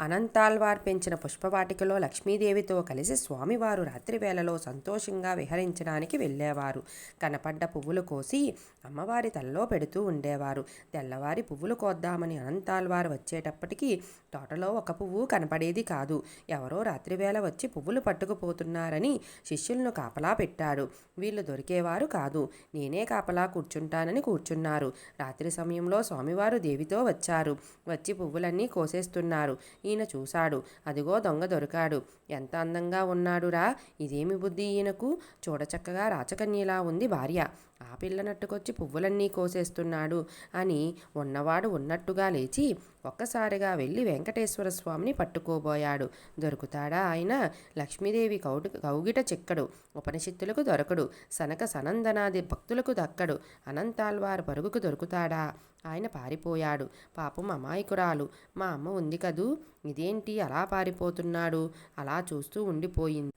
అనంతాల్వార్ పెంచిన పుష్పవాటికలో లక్ష్మీదేవితో కలిసి స్వామివారు రాత్రివేళలో సంతోషంగా విహరించడానికి వెళ్ళేవారు. కనపడ్డ పువ్వులు కోసి అమ్మవారి తలలో పెడుతూ ఉండేవారు. తెల్లవారి పువ్వులు కోద్దామని అనంతాల్వారు వచ్చేటప్పటికీ తోటలో ఒక పువ్వు కనపడేది కాదు. ఎవరో రాత్రివేళ వచ్చి పువ్వులు పట్టుకుపోతున్నారని శిష్యులను కాపలా పెట్టాడు. వీళ్ళు దొరికేవారు కాదు. నేనే కాపలా కూర్చుంటానని కూర్చున్నారు. రాత్రి సమయంలో స్వామివారు దేవితో వచ్చారు. వచ్చి పువ్వులన్నీ కోసేస్తున్నారు. ఈయన చూశాడు. అదిగో దొంగ దొరికాడు. ఎంత అందంగా ఉన్నాడురా. ఇదేమి బుద్ధి ఈయనకు? చూడచక్కగా రాచకన్యలా ఉంది భార్య. ఆ పిల్ల నట్టుకొచ్చి పువ్వులన్నీ కోసేస్తున్నాడు అని ఉన్నవాడు ఉన్నట్టుగా లేచి ఒక్కసారిగా వెళ్ళి వెంకటేశ్వర స్వామిని పట్టుకోబోయాడు. దొరుకుతాడా ఆయన? లక్ష్మీదేవి కౌటు కౌగిట చిక్కడు. ఉపనిషత్తులకు దొరకడు. సనక సనందనాది భక్తులకు దక్కడు. అనంతాల్వారు పరుగుకు దొరుకుతాడా? ఆయన పారిపోయాడు. పాపం అమాయకురాలు. మా అమ్మ ఉంది కదూ? ఇదేంటి? అలా పారిపోతున్నాడు. అలా చూస్తూ ఉండిపోయింది.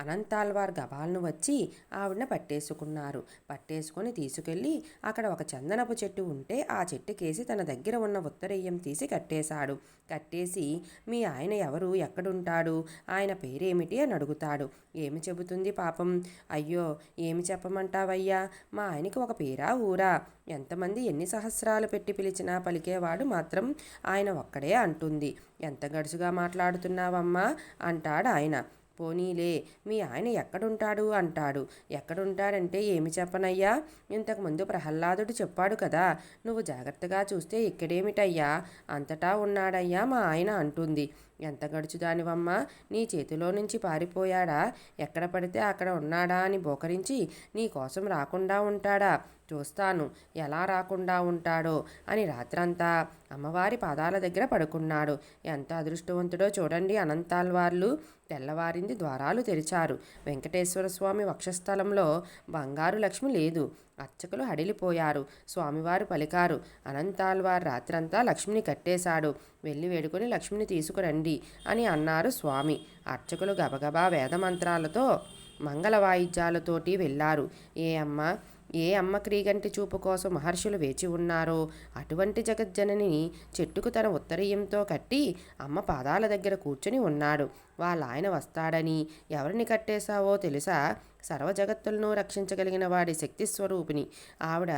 అనంతాల్వార్ గబాలను వచ్చి ఆవిడని పట్టేసుకున్నారు. పట్టేసుకొని తీసుకెళ్ళి అక్కడ ఒక చందనపు చెట్టు ఉంటే ఆ చెట్టుకేసి తన దగ్గర ఉన్న ఉత్తరయ్యం తీసి కట్టేశాడు. కట్టేసి మీ ఆయన ఎవరు? ఎక్కడుంటాడు? ఆయన పేరేమిటి? అని అడుగుతాడు. ఏమి చెబుతుంది పాపం? అయ్యో ఏమి చెప్పమంటావయ్యా? మా ఆయనకి ఒక పేరా ఊరా? ఎంతమంది ఎన్ని సహస్రాలు పెట్టి పిలిచినా పలికేవాడు మాత్రం ఆయన ఒక్కడే అంటుంది. ఎంత గడుసుగా మాట్లాడుతున్నావమ్మా? అంటాడు ఆయన. పోనీలే మీ ఆయన ఎక్కడుంటాడు అంటాడు. ఎక్కడుంటాడంటే ఏమి చెప్పనయ్యా? ఇంతకుముందు ప్రహ్లాదుడు చెప్పాడు కదా నువ్వు జాగ్రత్తగా చూస్తే ఇక్కడేమిటయ్యా? అంతటా ఉన్నాడయ్యా మా ఆయన అంటుంది. ఎంత గడుచుదానివమ్మ? నీ చేతిలో నుంచి పారిపోయాడా? ఎక్కడ పడితే అక్కడ ఉన్నాడా అని బోకరించి నీ కోసం రాకుండా ఉంటాడా? చూస్తాను. ఎలా రాకుండా ఉంటాడో? అని రాత్రంతా అమ్మవారి పాదాల దగ్గర పడుకున్నాడు. ఎంత అదృష్టవంతుడో చూడండి అనంతాల్వార్లు. తెల్లవారింది ద్వారాలు తెరిచారు. వెంకటేశ్వర స్వామి వక్షస్థలంలో బంగారు లక్ష్మి లేదు. అర్చకులు హడిలిపోయారు. స్వామివారు పలికారు. అనంతాల్వారు రాత్రంతా లక్ష్మిని కట్టేశాడు. వెళ్ళి వేడుకొని లక్ష్మిని తీసుకురండి. అని అన్నారు స్వామి. అర్చకులు గబగబా వేదమంత్రాలతో మంగళ వాయిద్యాలతోటి వెళ్ళారు. ఏ అమ్మ ఏ అమ్మ క్రీగంటి చూపు కోసం మహర్షులు వేచి ఉన్నారో? అటువంటి జగజ్జనని చెట్టుకు తన ఉత్తరీయంతో కట్టి అమ్మ పాదాల దగ్గర కూర్చుని ఉన్నాడు. వాళ్ళ ఆయన వస్తాడని ఎవరిని కట్టేశావో తెలుసా? సర్వ జగత్తులను రక్షించగలిగిన వాడి శక్తి స్వరూపిణి ఆవిడ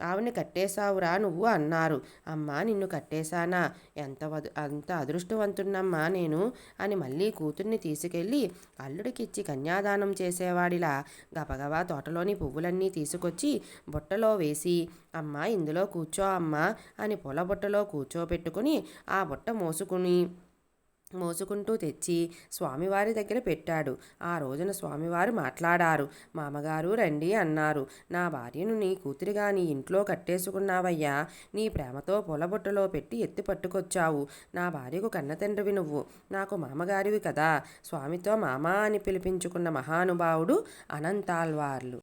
ఆవిని కట్టేశావురా నువ్వు అన్నారు. అమ్మా నిన్ను కట్టేశానా? ఎంత అంత అదృష్టవంతున్నమ్మా నేను అని మళ్ళీ కూతుర్ని తీసుకెళ్ళి అల్లుడికిచ్చి కన్యాదానం చేసేవాడిలా. గబగబా తోటలోని పువ్వులన్నీ తీసుకొచ్చి బుట్టలో వేసి అమ్మా ఇందులో కూర్చో అమ్మా అని పొల బుట్టలో కూర్చోబెట్టుకుని ఆ బుట్ట మోసుకుని మోసుకుంటూ తెచ్చి స్వామివారి దగ్గర పెట్టాడు. ఆ రోజున స్వామివారు మాట్లాడారు. మామగారు రండి అన్నారు. నా భార్యను నీ కూతురిగా నీ ఇంట్లో కట్టేసుకున్నావయ్యా. నీ ప్రేమతో పొలబుట్టలో పెట్టి ఎత్తి పట్టుకొచ్చావు. నా భార్యకు కన్నతండ్రివి నువ్వు. నాకు మామగారివి కదా. స్వామితో మామా అని పిలిపించుకున్న మహానుభావుడు అనంతాల్వార్లు